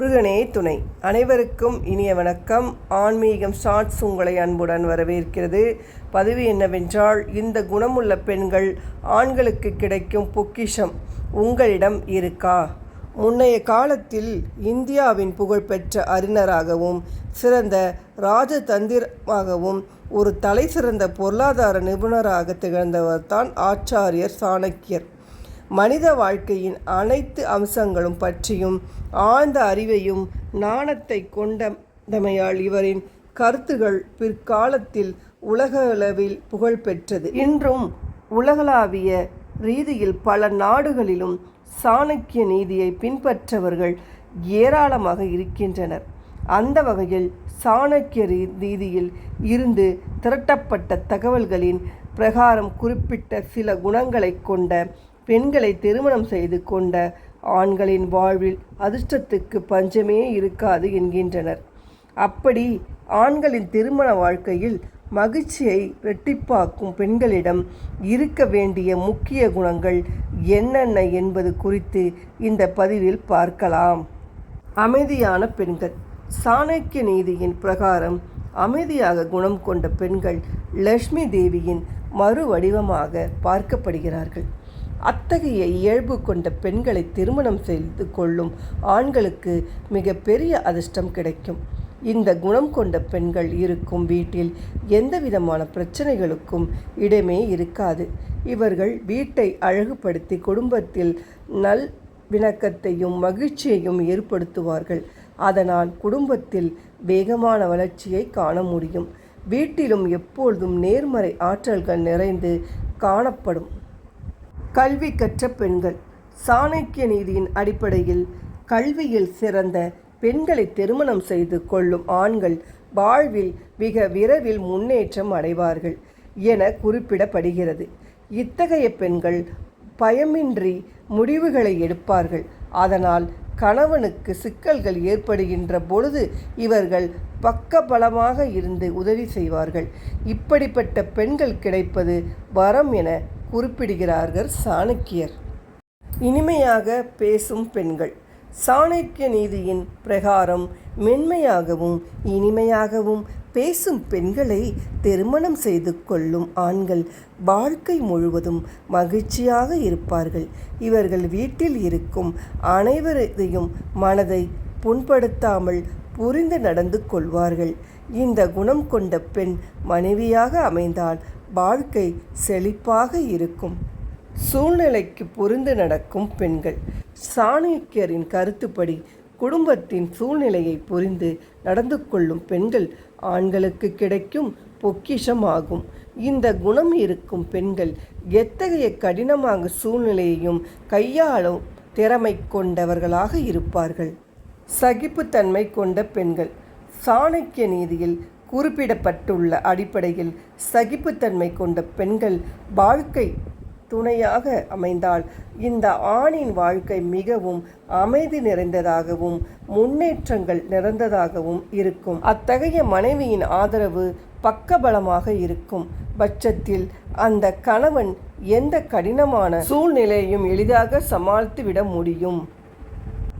முருகனே துணை. அனைவருக்கும் இனிய வணக்கம். ஆன்மீகம் ஷார்ட்ஸ் உங்களை அன்புடன் வரவேற்கிறது. பதிவு என்னவென்றால் இந்த குணமுள்ள பெண்கள் ஆண்களுக்கு கிடைக்கும் பொக்கிஷம் உங்களிடம் இருக்கா? முன்னைய காலத்தில் இந்தியாவின் புகழ்பெற்ற அறிஞராகவும் சிறந்த ராஜதந்திரமாகவும் ஒரு தலை சிறந்த பொருளாதார நிபுணராக திகழ்ந்தவர் தான் ஆச்சாரியர் சாணக்கியர். மனித வாழ்க்கையின் அனைத்து அம்சங்களும் பற்றியும் ஆழ்ந்த அறிவையும் நாணத்தை கொண்டமையால் இவரின் கருத்துகள் பிற்காலத்தில் உலகளவில் புகழ்பெற்றது. இன்றும் உலகளாவிய ரீதியில் பல நாடுகளிலும் சாணக்கிய நீதியை பின்பற்றவர்கள் ஏராளமாக இருக்கின்றனர். அந்த வகையில் சாணக்கிய ரீதியில் இருந்து திரட்டப்பட்ட தகவல்களின் பிரகாரம் குறிப்பிட்ட சில குணங்களை கொண்ட பெண்களை திருமணம் செய்து கொண்ட ஆண்களின் வாழ்வில் அதிர்ஷ்டத்துக்கு பஞ்சமே இருக்காது என்கின்றனர். அப்படி ஆண்களின் திருமண வாழ்க்கையில் மகிழ்ச்சியை இரட்டிப்பாக்கும் பெண்களிடம் இருக்க வேண்டிய முக்கிய குணங்கள் என்னென்ன என்பது குறித்து இந்த பதிவில் பார்க்கலாம். அமைதியான பெண்கள். சாணக்கிய நீதியின் பிரகாரம் அமைதியாக குணம் கொண்ட பெண்கள் லக்ஷ்மி தேவியின் மறுவடிவமாக பார்க்கப்படுகிறார்கள். அத்தகைய இயல்பு கொண்ட பெண்களை திருமணம் செய்து கொள்ளும் ஆண்களுக்கு மிக பெரிய அதிர்ஷ்டம் கிடைக்கும். இந்த குணம் கொண்ட பெண்கள் இருக்கும் வீட்டில் எந்த விதமான பிரச்சனைகளுக்கும் இடமே இருக்காது. இவர்கள் வீட்டை அழகுபடுத்தி குடும்பத்தில் நல் விணக்கத்தையும் மகிழ்ச்சியையும் ஏற்படுத்துவார்கள். அதனால் குடும்பத்தில் வேகமான வளர்ச்சியை காண முடியும். வீட்டிலும் எப்பொழுதும் நேர்மறை ஆற்றல்கள் நிறைந்து காணப்படும். கல்வி கற்ற பெண்கள். சாணக்கிய நீதியின் அடிப்படையில் கல்வியில் சிறந்த பெண்களை திருமணம் செய்து கொள்ளும் ஆண்கள் வாழ்வில் மிக விரைவில் முன்னேற்றம் அடைவார்கள் என குறிப்பிடப்படுகிறது. இத்தகைய பெண்கள் பயமின்றி முடிவுகளை எடுப்பார்கள். அதனால் கணவனுக்கு சிக்கல்கள் ஏற்படுகின்ற பொழுது இவர்கள் பக்கபலமாக இருந்து உதவி செய்வார்கள். இப்படிப்பட்ட பெண்கள் கிடைப்பது வரம் என குறிப்பிடுகிறார்கள் சாணக்கியர். இனிமையாக பேசும் பெண்கள். சாணக்கிய நீதியின் பிரகாரம் மென்மையாகவும் இனிமையாகவும் பேசும் பெண்களை திருமணம் செய்து கொள்ளும் ஆண்கள் வாழ்க்கை முழுவதும் மகிழ்ச்சியாக இருப்பார்கள். இவர்கள் வீட்டில் இருக்கும் அனைவரையும் மனதை புண்படுத்தாமல் புரிந்து நடந்து கொள்வார்கள். இந்த குணம் கொண்ட பெண் மனைவியாக அமைந்தால் வாழ்க்கை செழிப்பாக இருக்கும். சூழ்நிலைக்கு புரிந்து நடக்கும் பெண்கள். சாணக்கியரின் கருத்துப்படி குடும்பத்தின் சூழ்நிலையை புரிந்து நடந்து கொள்ளும் பெண்கள் ஆண்களுக்கு கிடைக்கும் பொக்கிஷம் ஆகும் இந்த குணம் இருக்கும் பெண்கள் எத்தகைய கடினமாக சூழ்நிலையையும் கையாளும் திறமை கொண்டவர்களாக இருப்பார்கள். சகிப்புத்தன்மை கொண்ட பெண்கள் சாணக்கிய நீதியில் குறிப்பிடப்பட்டுள்ள அடிப்படையில் சகிப்புத்தன்மை கொண்ட பெண்கள் வாழ்க்கை துணையாக அமைந்தால் இந்த ஆணின் வாழ்க்கை மிகவும் அமைதி நிறைந்ததாகவும் முன்னேற்றங்கள் நிறைந்ததாகவும் இருக்கும். அத்தகைய மனைவியின் ஆதரவு பக்கபலமாக இருக்கும். பட்சத்தில் அந்த கணவன் எந்த கடினமான சூழ்நிலையும் எளிதாக சமாளித்து விட முடியும்.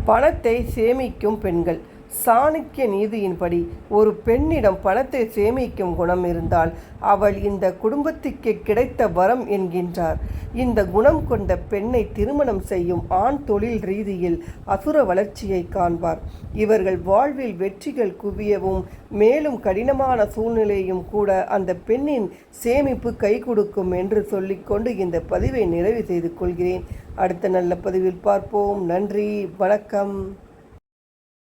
பணத்தை சேமிக்கும் பெண்கள் சாணக்கிய நீதியின்படி ஒரு பெண்ணிடம் பணத்தை சேமிக்கும் குணம் இருந்தால் அவள் இந்த குடும்பத்துக்கு கிடைத்த வரம் என்கின்றார். இந்த குணம் கொண்ட பெண்ணை திருமணம் செய்யும் ஆண் தொழில் ரீதியில் அசுர வளர்ச்சியை காண்பார். இவர்கள் வாழ்வில் வெற்றிகள் குவியவும் மேலும் கடினமான சூழ்நிலையும் கூட அந்த பெண்ணின் சேமிப்பு கை கொடுக்கும் என்று சொல்லிக்கொண்டு இந்த பதிவை நிறைவு செய்து கொள்கிறேன். அடுத்த நல்ல பதிவில் பார்ப்போம். நன்றி. வணக்கம்.